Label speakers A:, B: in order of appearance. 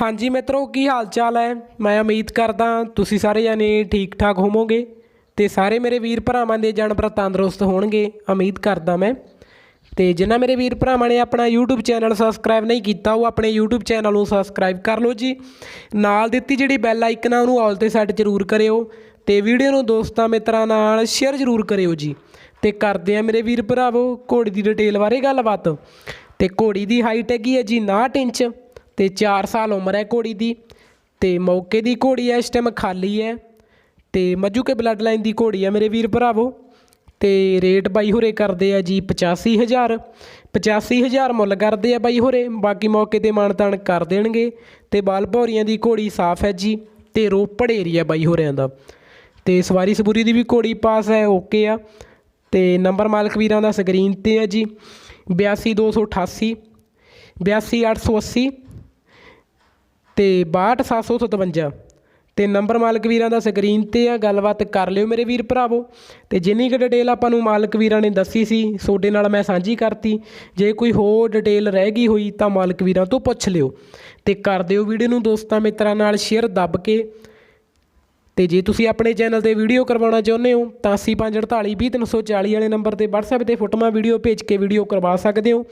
A: ਹਾਂਜੀ ਮਿੱਤਰੋ, ਕੀ ਹਾਲ ਚਾਲ ਹੈ? ਮੈਂ ਉਮੀਦ ਕਰਦਾ ਤੁਸੀਂ ਸਾਰੇ ਜਾਨੇ ਠੀਕ ਠਾਕ ਹੋਵੋਗੇ ਤੇ ਸਾਰੇ ਮੇਰੇ ਵੀਰ ਭਰਾਵਾਂ ਦੇ ਜਾਨਵਰ ਤੰਦਰੁਸਤ ਹੋਣਗੇ, ਉਮੀਦ ਕਰਦਾ ਮੈਂ। ਤੇ ਜਿਨ੍ਹਾਂ ਮੇਰੇ ਵੀਰ ਭਰਾਵਾਂ ਨੇ ਆਪਣਾ YouTube ਚੈਨਲ ਸਬਸਕ੍ਰਾਈਬ ਨਹੀਂ ਕੀਤਾ, ਉਹ ਆਪਣੇ YouTube ਚੈਨਲ ਨੂੰ ਸਬਸਕ੍ਰਾਈਬ ਕਰ ਲਓ ਜੀ। ਨਾਲ ਦਿੱਤੀ ਜਿਹੜੀ ਬੈਲ ਆਈਕਨ ਆ, ਉਹਨੂੰ ਆਲ ਤੇ ਸੈੱਟ ਜ਼ਰੂਰ ਕਰਿਓ। ਤੇ ਵੀਡੀਓ ਨੂੰ ਦੋਸਤਾਂ ਮਿੱਤਰਾਂ ਨਾਲ ਸ਼ੇਅਰ ਜ਼ਰੂਰ ਕਰਿਓ ਜੀ। ਤੇ ਕਰਦੇ ਆ ਮੇਰੇ ਵੀਰ ਭਰਾਵੋ ਘੋੜੀ ਦੀ ਡਿਟੇਲ ਬਾਰੇ ਗੱਲਬਾਤ। ਤੇ ਘੋੜੀ ਦੀ ਹਾਈਟ ਹੈਗੀ ਹੈ ਜੀ 59 ਇੰਚ। ਤੇ 4 ਸਾਲ ਉਮਰ ਹੈ ਘੋੜੀ ਦੀ ਤੇ ਮੌਕੇ ਦੀ ਘੋੜੀ ਹੈ, ਇਸ ਟਾਈਮ ਖਾਲੀ ਹੈ ਤੇ ਮੱਜੂਕੇ ਬਲੱਡ ਲਾਈਨ ਦੀ ਘੋੜੀ ਹੈ ਮੇਰੇ ਵੀਰ ਭਰਾਵੋ ਤੇ ਰੇਟ ਬਾਈ ਹੋਰੇ ਕਰਦੇ ਆ ਜੀ 85000 85000 ਮੁੱਲ ਕਰਦੇ ਆ ਬਾਈ ਹੋਰੇ, ਬਾਕੀ ਮੌਕੇ ਤੇ ਮਾਨਤਾਨ ਕਰ ਦੇਣਗੇ ਤੇ ਬਾਲ ਭੌਰੀਆਂ ਦੀ ਘੋੜੀ ਸਾਫ਼ ਹੈ ਜੀ ਤੇ ਰੋਪੜ ਏਰੀਆ ਬਾਈ ਹੋਰਿਆਂ ਦਾ ਤੇ ਸਵਾਰੀ ਸਬੂਰੀ ਦੀ ਵੀ ਘੋੜੀ ਪਾਸ ਹੈ ਓਕੇ ਆ ਤੇ ਨੰਬਰ ਮਾਲਕ ਵੀਰਾਂ ਦਾ ਸਕਰੀਨ ਤੇ ਹੈ ਜੀ 82288 82880 ਤੇ 62757 ਤੇ ਨੰਬਰ ਮਾਲਕ ਵੀਰਾਂ ਦਾ ਸਕਰੀਨ ਤੇ ਆ, ਗੱਲਬਾਤ ਕਰ ਲਿਓ ਮੇਰੇ ਵੀਰ ਭਰਾਵੋ। ਤੇ ਜਿੰਨੀ ਕੁ ਡਿਟੇਲ ਆਪਾਂ ਨੂੰ ਮਾਲਕ ਵੀਰਾਂ ਨੇ ਦੱਸੀ ਸੀ ਤੁਹਾਡੇ ਨਾਲ ਮੈਂ ਸਾਂਝੀ ਕਰਤੀ। ਜੇ ਕੋਈ ਹੋਰ ਡਿਟੇਲ ਰਹਿ ਗਈ ਹੋਈ ਤਾਂ ਮਾਲਕ ਵੀਰਾਂ ਤੋਂ ਪੁੱਛ ਲਿਓ। ਤੇ ਕਰ ਦਿਓ ਵੀਡੀਓ ਨੂੰ ਦੋਸਤਾਂ ਮਿੱਤਰਾਂ ਨਾਲ ਸ਼ੇਅਰ ਦੱਬ ਕੇ। ਤੇ ਜੇ ਤੁਸੀਂ ਆਪਣੇ ਚੈਨਲ ਤੇ ਵੀਡੀਓ ਕਰਵਾਉਣਾ ਚਾਹੁੰਦੇ ਹੋ, ਤਾਂ 8548 20340 ਵਾਲੇ ਨੰਬਰ ਤੇ WhatsApp ਤੇ ਫੋਟੋਆਂ ਵੀਡੀਓ ਭੇਜ ਕੇ ਵੀਡੀਓ ਕਰਵਾ ਸਕਦੇ ਹੋ।